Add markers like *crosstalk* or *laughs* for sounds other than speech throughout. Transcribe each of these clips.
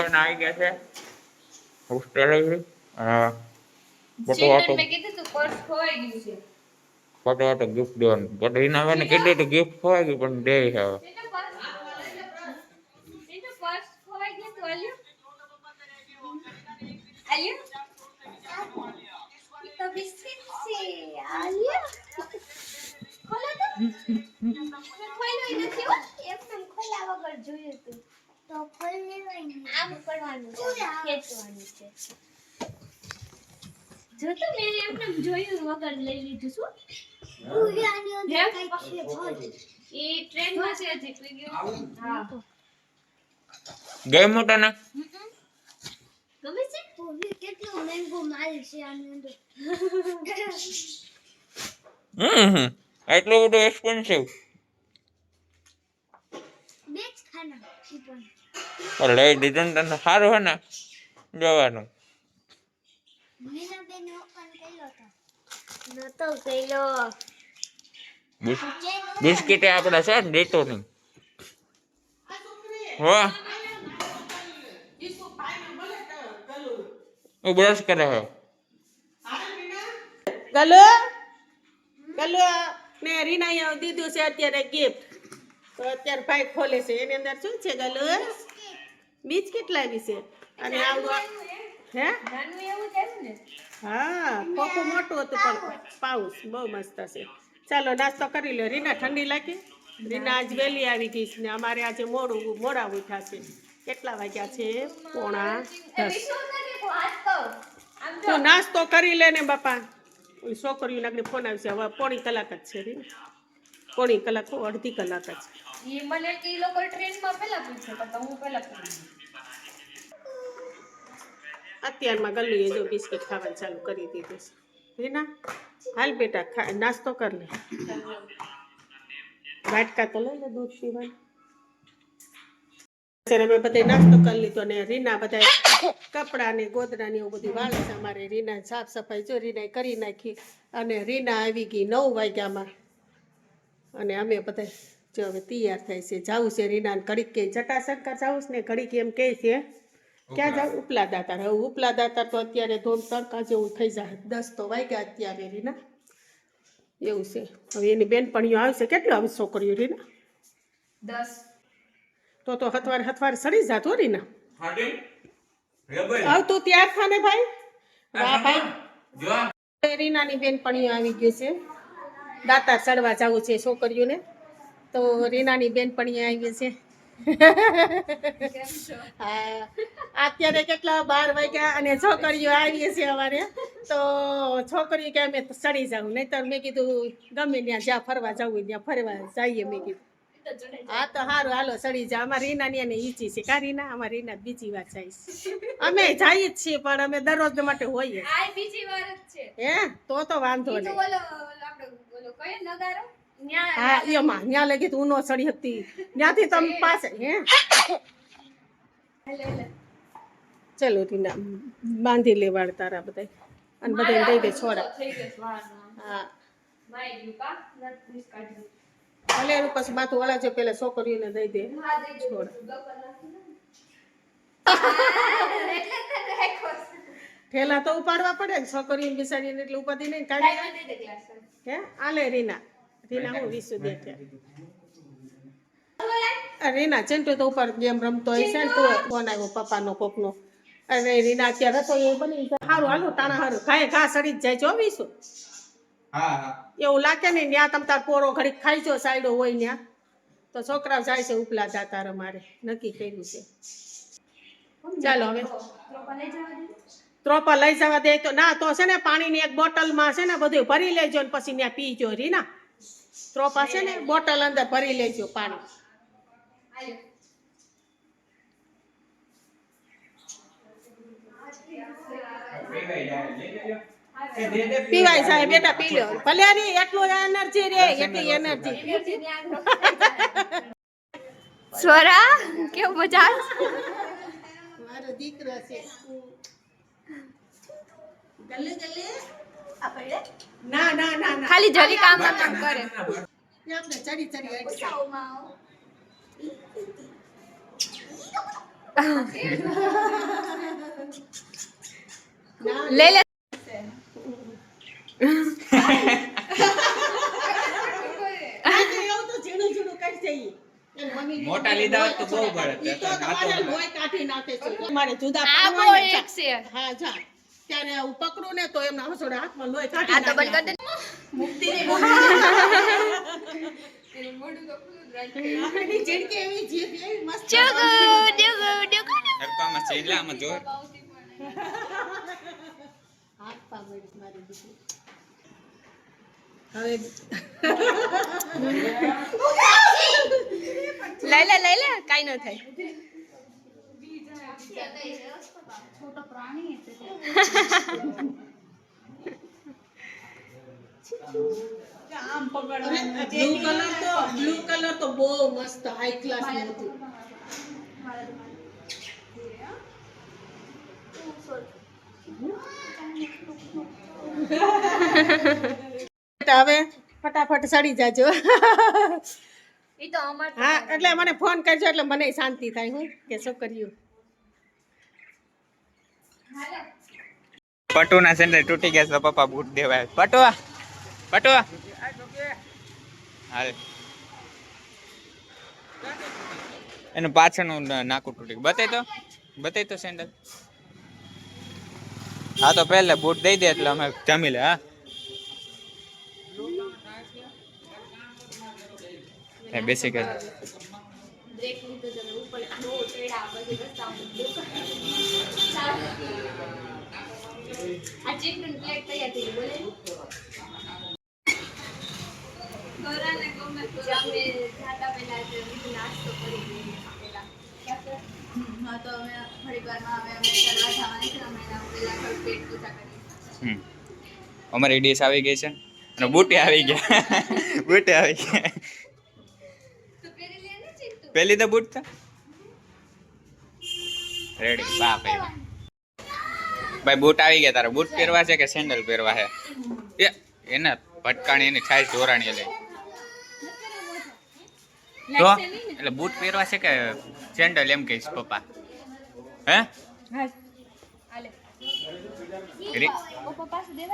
આવી ગયા છે. હોસ્ટેલ હા. ફોટો વાટો મેં કીધું તું પર્સ ખોવાઈ ગયું છે. ફોટો વાટો ગિફ્ટ દેવાનું. ફોટો એના આવે ને કીધું તો ગિફ્ટ ખોવાઈ ગયું પણ દે છે હવે ખોલો તો. ખોલ્યું નથી એકદમ ખોલા વગર જોયું તું. તો ખોલી લેવાય આમ કરવાનું ખેંચવાનું છે. જો તો મેં એમને જોયું વગર લઈ લીધું શું. એ ટ્રેનમાં છે હજી કોઈ હા. ગઈ મોટા ને ગમે છે? પૂરી કેટલો મહેંગો માલ છે આની અંદર. હમ હમ. એટલું બધું એક્સપેન્સિવ બે ખાના પણ લઈ દીધું ને તને સારું હે ને જવાનું. બિસ્કિટ આપણે છે ને દેતો નહીં. હો. હું બ્રશ કરે હો. ગલો? ગલો મેં રીના દીધું છે અત્યારે ગિફ્ટ તો અત્યારે ભાઈ ખોલે છે. એની અંદર શું છે ગલો? બિસ્કિટ લાવી છે? અને આવું હે? નાનું એવું છે ને. હા ખોખું મોટું હતું પણ પાઉસ. બહુ મસ્ત છે ચાલો નાસ્તો કરી લો રીના ઠંડી લાગી? રીના આજ વહેલી આવી ગઈ છે ને અમારે આજે મોડું મોડા ઉઠા છે. કેટલા વાગ્યા છે? પોણા દસ. તું નાસ્તો કરી લે ને બાપા. ઓલી છોકરીઓ નાગની ફોન આવશે. હવે પોણી કલાક જ છે રીના. પોણી કલાક અડધી કલાક જ. ઈ મને કે ઈ લોકો ટ્રેનમાં પહેલા પૂછે તો હું પહેલા પૂછું. અત્યારમાં ગલ્લુએ જો બિસ્કિટ ખાવાનું ચાલુ કરી દીધું છે. રીના હાલ બેટા, ખા, નાસ્તો કર લે. વાટકા તો લઈ લે દૂધ પીવાનું અત્યારે અમે બધે નાસ્તો કરી લીધો ને રીના બધા કપડાં ને ગોદડા એવું બધું વાળે છે અમારે. રીના સાફ સફાઈ જો કરી નાખી અને રીના આવી ગઈ નવ વાગ્યામાં. અને અમે બધા જો હવે તૈયાર થાય છે. જવું છે રીના ઘડીક કે જટાશંકર જવું છે ને ઘડીક એમ કહે છે ક્યાં જાવ ઉપલા દાતાર. હવે ઉપલા દાતાર તો અત્યારે ધોમ તડકા જેવું થઈ જાય. દસ તો વાગ્યા અત્યારે રીના એવું છે. હવે એની બેનપણીઓ આવશે. કેટલું આવી છોકરીઓ રીના દસ. તો તો હથવાર હથવાર સડી જાત હો રીના આવતું ત્યાર થાને ભાઈ? વાહ ભાઈ. રીનાની બેનપણીઓ આવી ગઈ છે. દાતાર ચડવા જવું છે છોકરીઓને. તો રીનાની બેનપણીઓ આવી છે. હા. અત્યારે કેટલા બાર વાગ્યા અને છોકરીઓ આવીએ છીએ અમારે. તો છોકરીઓ કે અમે ચડી જાઉં. નહીતર મેં કીધું ગમે ત્યાં જ્યાં ફરવા જવું ત્યાં ફરવા જઈએ મેં કીધું. હા તો સારું હાલો ચડી જા અમારે રીનાની અને ઈચી છે. કા રીના? અમારે રીના બીજી વાર જાય છે. અમે જઈએ જ છીએ પણ અમે દરરોજ માટે હોઈએ. હે તો તો વાંધો નહીં. હા એમાં ત્યાં લગી તું નો ચડી હતી. ત્યાંથી તમે પાસે હે? લે લે. ચલો ટીના બાંધી લેવાડ તારા બધા અને બધા દઈ દે છોડા હા. ભલે એનું પછી માથું વળા છે પેલા છોકરીઓને દઈ દે. છોડ. ઠેલા તો ઉપાડવા પડે છોકરીઓ છોકરીઓને બિસાડીને એટલે ઉપાધિ નહીં કાઢી. હે આલે રીના. રીના હું વિસુ દે રીના ચેન્ટુ તો. ઉપર ગેમ રમતો હોય છે ને તો ફોન આવ્યો પપ્પાનો કોકનો. અરે રીના અત્યારે તો એ બની સારું હાલો તાણા હારું. ખાય ઘા સડી જ જાય જોવીશું એવું લાગે ને ત્યાં તમ તાર પોરો ઘડીક ખાઈ જો સાઈડો હોય ત્યાં તો છોકરાઓ જાય છે ઉપલા જાતા અમારે નક્કી કર્યું છે. ચાલો હવે. ત્રોપા લઈ જવા દે. તો ના તો છે ને પાણીની એક બોટલમાં છે ને બધું ભરી લેજો ને પછી ત્યાં પીજો રીના. ત્રોપા છે ને બોટલ અંદર ભરી લેજો પાણી. પીવાય સાહેબ બેટા પી લો ભલે રી એટલું એનર્જી રે એટલી એનર્જી સ્વરા કેવું મજા મારો દીકરો છે. ગલે ગલે ના ના ના ના. ખાલી જરી કામ કામ કરે. આપણે ચડી ચડી લે. મમ્મી મોટા લીધા હોત તો બહુ બળે. ઈ તો તમારે લોહી કાઢી નાખે છે. તમારે જુદા પાડવા. છે. હા જા. ત્યારે હું પકડું ને તો એમના હસોડે હાથમાં લોહી કાઢી આ તો બંધ. કરી દે. આપણી જિંદગી *laughs* એવી જીભ એવી મસ્ત ડુગુ ડુગુ ડુગુ હરકામાં સેલામાં જો હાથ પા મારી દીકરી. હવે લઈ લે લઈ લે કાઈ ન થાય. બ્લુ કલર તો બ્લુ કલર તો બહુ મસ્ત હાઈ ક્લાસનું હતું હવે ફટાફટ સડી જાજો. ઈ તો અમાર હા એટલે મને ફોન કરજો એટલે મને શાંતિ થાય હું કે શું કર્યું? પટુના સેન્ટર તૂટી ગયા છે પપ્પા બૂટ દેવાય પટુઆ પટુઆ. હાલ. એનું પાછળનું નાકું તૂટી બતાય તો બતાવી તો સેન્ડલ હા તો પહેલે બૂટ દઈ દે એટલે અમે જમી લે, હા. બેસી ગયા બ્રેક લીધો તમે ઉપર બહુ ચડ્યા પછી રસ્તા આ ચિકન પ્લેટ તૈયાર થઈ બોલે. ઘરાને ગમે તો જાતા પહેલા જ નાસ્તો કરી દઈએ હા તો અમે થોડીક વારમાં અમે કરવા જવાની છે અમે પહેલા પેટ પૂજા કરીએ અમારી ડીશ આવી ગઈ છે અને બૂટે આવી ગયા. બૂટે આવી ગયા તો પહેરી લે ને ચિકન પહેલી તો બૂટ રેડી બાપ રે ભાઈ બૂટ આવી ગયા તારે. બૂટ પહેરવા છે કે સેન્ડલ પહેરવા છે? એ એને પટકાણી એની છાઈ ચોરાણી લઈ તો? એટલે બૂટ પહેરવા છે કે સેન્ડલ એમ કહીશ પપ્પા? હે? હા. દે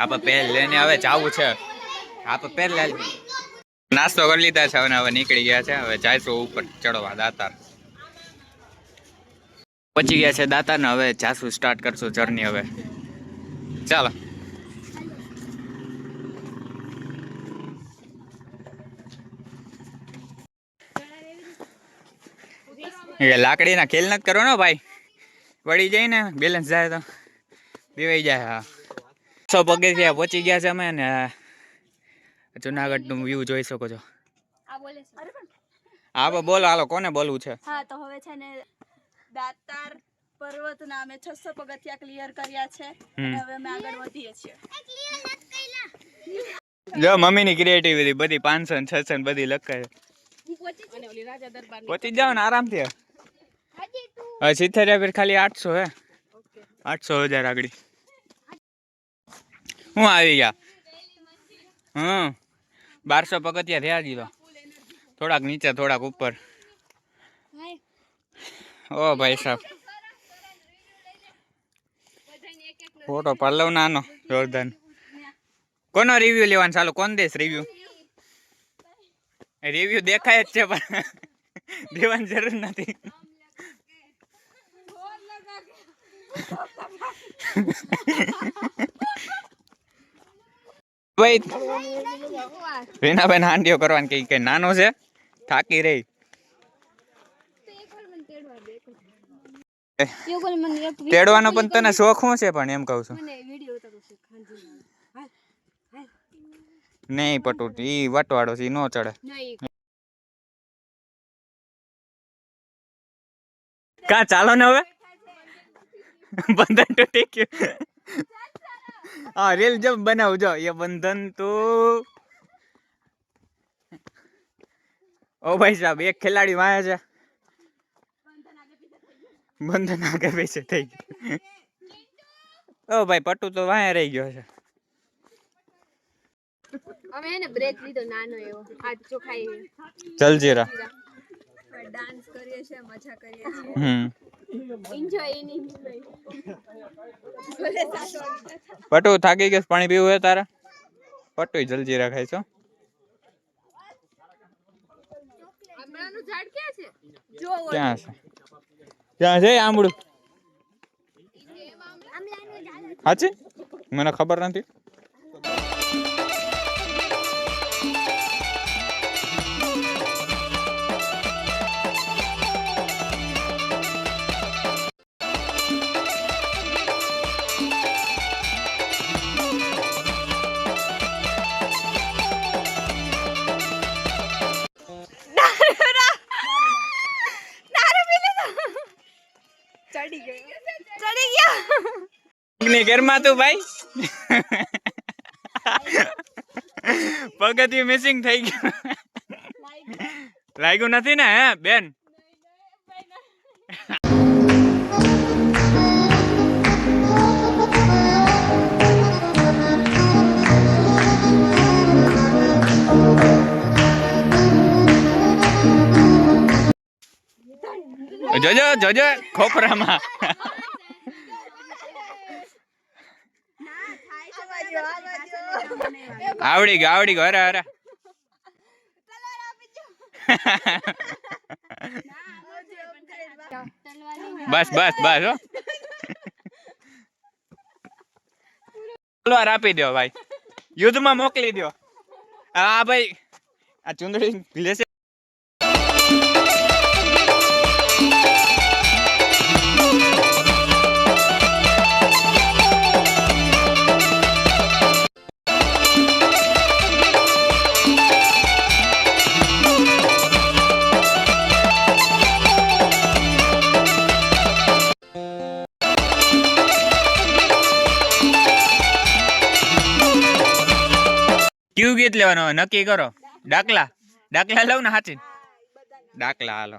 આપણે પહેલ લઈને હવે જાવું છે. આપણે પહેલ લે. નાસ્તો કરી લીધા છે, હવે નીકળી ગયા છે. હવે જાયશું ઉપર ચડવા દાતાર. પહોંચી ગયા છે દાતાર ને હવે જાશું સ્ટાર્ટ કરશું જર્ની હવે. ચાલો. લાકડીના ખેલ નથી કરો ને ભાઈ? વળી જાય ને બેલેન્સ જાય તો. દેવાઈ જાય, હા. સો પગે પહોંચી ગયા છે અમે ને જુનાગઢનું વ્યૂ જોઈ શકો છો. આ બોલે છે. અરે પણ હા બોલો હાલો કોને બોલવું છે? હા તો હવે છે ને દાતાર પર્વતના અમે છસો પગથિયા ક્લિયર કર્યા છે. અને હવે અમે આગળ વધીએ છીએ. જો મમ્મીની ક્રિએટિવિટી બધી પાંચસો ને છસો ને બધી લખાય. રાજા દરબારની પહોંચી જાવ જાઓ ને આરામથી. હવે સિત્તેર ફેર ખાલી આઠસો હે. આઠસો હજાર આગળ. હું આવી ગયા. હમ. બારસો પગથિયા થયા જીવા થોડાક નીચે, થોડાક ઉપર. ઓ ભાઈ સાહેબ ફોટો પાડ લઉં નાનો, જોરદાર. કોનો રિવ્યુ લેવાનું? ચાલો, કોણ દેશ રિવ્યુ રિવ્યુ દેખાય જ છે, પણ દેવાની જરૂર નથી. ભાઈ રીનાબેન હાંડીઓ કરવાની કઈ કઈ નાનો છે? થાકી રહી. તેડવાનો પણ તને શોખ શું છે પણ એમ કહું છું. નહીં પટુ ઈ વટવાડો છે નો ચડે. કા ચાલો ને હવે? બંધન તૂટી ગયું. હા રેલ જો બનાવજો એ બંધન તો ઓ ભાઈ સાહેબ એક ખેલાડી વાયા છે. બંધન આગળ બેસે થઈ ગયું. ઓ ભાઈ પટ્ટુ તો વાયા રહી ગયો છે. અમે એને બ્રેક લીધો નાનો એવો. આ ચોખાઈ જલજીરા. ડાન્સ કરીએ છીએ મજા કરીએ છીએ. હમ. પટુ થાકી ગયો પાણી પીવું હે તારે? પટુ જલ્દી રખાય છો ક્યાં છે? જો ક્યાં છે? ક્યાં છે આંબળું? સાચી મને ખબર નથી. ઘરમાં તું ભાઈ? પગથિયું મિસિંગ થઈ ગયું. લાગ્યું નથી ને, હે, બેન? જોજો જોજો ખોપરામાં આવડી ગયો આવડી ગયો. અરે અરે. બસ બસ બસ હો. તલવાર આપી દો ભાઈ. યુદ્ધમાં મોકલી દો. હા ભાઈ આ ચુંદડી લેશે. કયું ગીત લેવાનું નક્કી કરો. ડાકલા ડાકલા લઉં ને હાચી ડાકલા હાલો.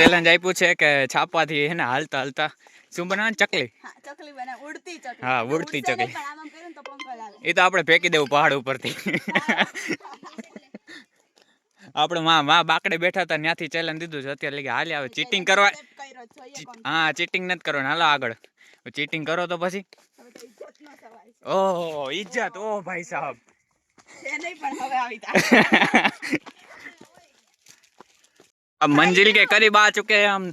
ચેલેન્જ આપ્યું છે કે છાપાથી હે ને હાલતા હાલતા. શું બનાવે ચકલી? હા ચકલી બને ઉડતી ચકલી. હા, ઉડતી ચકલી. એ તો આપણે ફેંકી દેવું પહાડ ઉપરથી. આપણે માં માં બાકડે બેઠા હતા ત્યાંથી ચેલેન્જ દીધું છે. અત્યારે લગી હાલી આવે ચીટિંગ કરવા હા ચીટિંગ નથી કરવાનું. હાલો આગળ. ચીટિંગ કરો તો પછી. ઓહો ઇજ્જત ઓ ભાઈ સાહેબ. એ નહીં પણ હવે આવી તા *laughs* अब मंजिल के करीब आ चुके हैं हम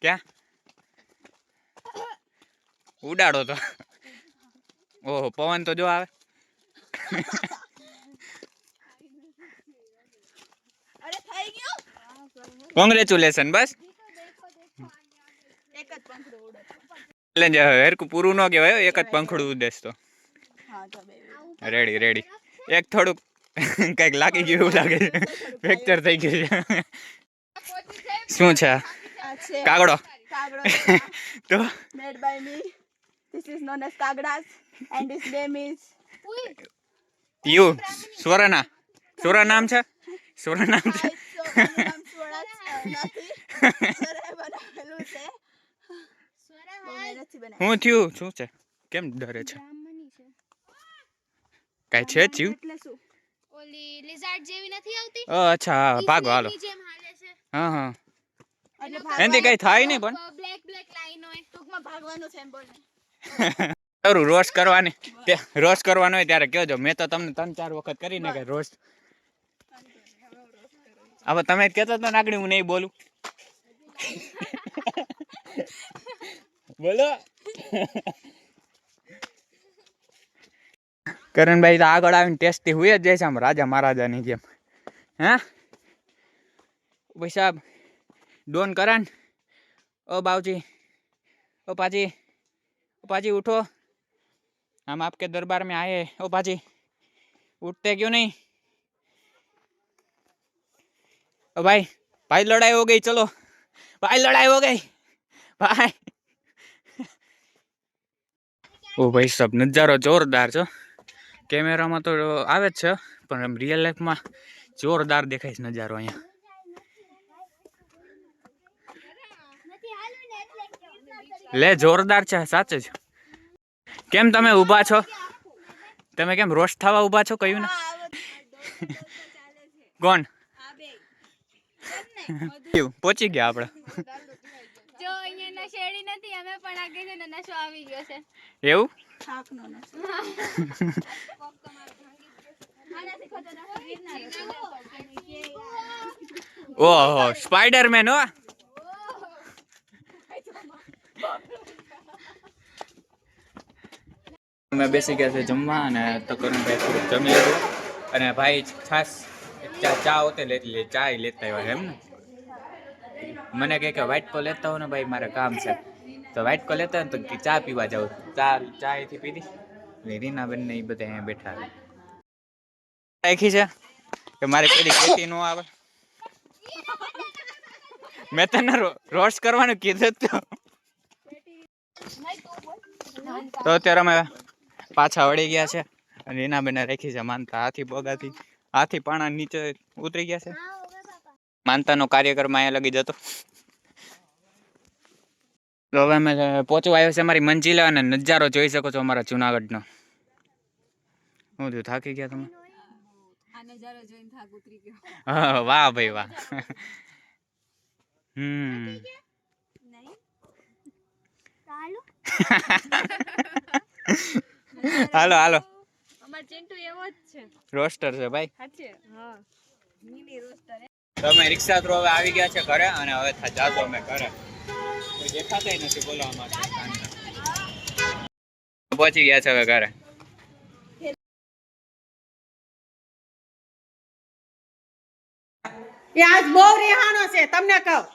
क्या ઉડાડો તો ઓહો પવન તો જો આવે અરે થઈ ગયું કોંગ્રેચ્યુલેશન બસ એક જ પંખડું ઉડે ચેલેન્જ હેરકું પૂરું ન કહેવાય હો, એક જ પંખડું ઉદેશ તો હા તો બે રેડી રેડી એક થોડુંક *laughs* કંઈક લાગી ગયું એવું લાગે. છે ફ્રેક્ચર થઈ ગયું છે. શું છે? કાગડો. કાગડો *laughs* તો? Made by me. This is known as kagdas and his name is યુ સ્વરના સ્વરા નામ છે? સ્વરા નામ છે? નામ સરે. હું થયું? શું છે? કેમ ડરે છે? કાંઈ છે? જીવ એટલે શું? ઓલી લિઝાર્ડ જેવી નથી આવતી? ઓ અચ્છા હા ભાગો હાલો. ની જેમ હાલે છે. હા હા. એટલે એનાથી કઈ થાય નહીં પણ. બ્લેક બ્લેક લાઈન હોય. ટૂંકમાં ભાગવાનું છે એમ બોલ. કરું રોસ્ટ કરવાની. તે રોસ્ટ કરવાનો હોય ત્યારે કહેજો. મેં તો તમને ત્રણ ચાર વખત કરીને કઈ રોસ્ટ હવે તમે કહેતા નાગડી ને હું નહીં બોલું. બોલો. કરણભાઈ તો આગળ આવીને ટેસ્ટી હોય જ જાય છે આમ રાજા મહારાજાની જેમ હે ભાઈ સાહેબ ડોન કરણ ओ बाबूजी ओ पाजी ओ पाजी उठो हम आपके दरबार में आए हैं ओ पाजी उठते क्यों नहीं ओ भाई भाई लड़ाई हो गई चलो भाई लड़ाई हो गई भाई ઓ ભાઈ સબ નજારો જોરદાર છો કેમેરામાં તો આવે જ છે પણ આમ રિયલ લાઈફમાં જોરદાર દેખાય છે નજારો અહીંયા. લે જોરદાર છે સાચે જ. કેમ તમે ઊભા છો? તમે કેમ રોસ્ટ થવા ઊભા છો કયું ને? કોણ? *laughs* પહોંચી ગયા આપણે. *laughs* *laughs* જો અહીંયા નશેડી નથી અમે પણ આગે છે ને નશો આવી ગયો છે. એવું? થાકનો હતો. ઓહો સ્પાઈડરમેન હો. અમે બેસી ગયા છે જમવા અને તકરણભાઈ થોડુંક જમી લીધું. અને ભાઈ ખાસ ચા ચા હોતે લેતી લે ચા ય લેતા આવ્યા એમ ને મને કહે કે વ્હાઈટ કો લેતા હો ને ભાઈ, મારે કામ છે. તો વ્હાઈટ કો લેતા હોય ને તો ચા પીવા જાઉં. ચા ચા અહીંથી પીધી અને રીના બેન ને એ બધા અહીંયા બેઠા રાખી છે? કે મારે પેલી ખેતી નો આવે? મેં તને રોસ્ટ કરવાનું કીધું તો. તો અત્યારે અમે પાછા વળી ગયા છે. અને એના બેને રાખી છે, માનતા હાથી પગાથી હાથી પાણા નીચે ઉતરી ગયા છે. માનતાનો કાર્યક્રમ અહીંયા લગી જતો. તો હવે અમે પહોંચવા આવ્યો છે અમારી મંજિલે અને નજારો જોઈ શકો છો અમારા જુનાગઢનો. હું થયું થાકી ગયા તમે? વાહ ભાઈ વાહ. હમ. *laughs* હાલો હાલો. અમાર ચિંટુ એવો જ છે. રોસ્ટર છે ભાઈ. હા. મિની રોસ્ટર તો રિક્ષા થ્રુ હવે આવી ગયા છે ઘરે અને હવે જાતો અમે ઘરે. કોઈ દેખાતા નથી બોલવા માટે પહોંચી ગયા છે હવે ઘરે. આજ બહુ રિહાણો છે, તમને કહું.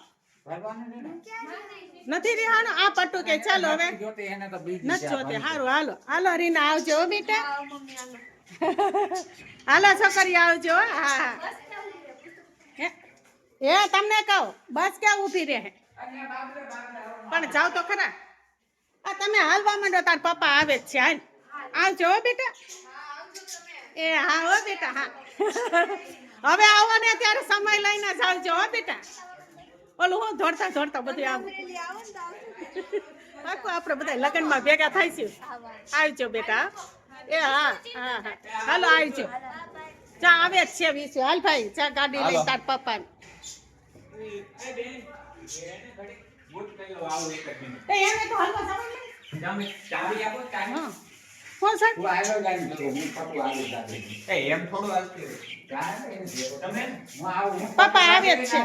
નથી રિહાણો? આ પટ્ટુ કે ચાલો હવે. નથી જોતી. હારું, હાલો. હાલો, રીના, આવજો બેટા. હાલો, છોકરી, આવજો હા, હે. એ તમને કહું બસ ક્યાં ઊભી રહે? પણ જાવ તો ખરા. આ તમે હાલવા માંડો તાર પપ્પા આવે જ છે હાલ. આવજો હો બેટા. એ હા હો બેટા હા. હવે આવો ને ત્યારે સમય લઈને જ આવજો હો બેટા. ઓલું હું ધોડતા ધોડતા બધું આવું. આખું આપણે બધા લગ્નમાં ભેગા થાય છે. આવજો બેટા એ હા હા હા. હાલો આવજો. ચા આવે છે વિશે હાલ ભાઈ ચા ગાડી લઈ તાર પપ્પા પપ્પા આવે છે.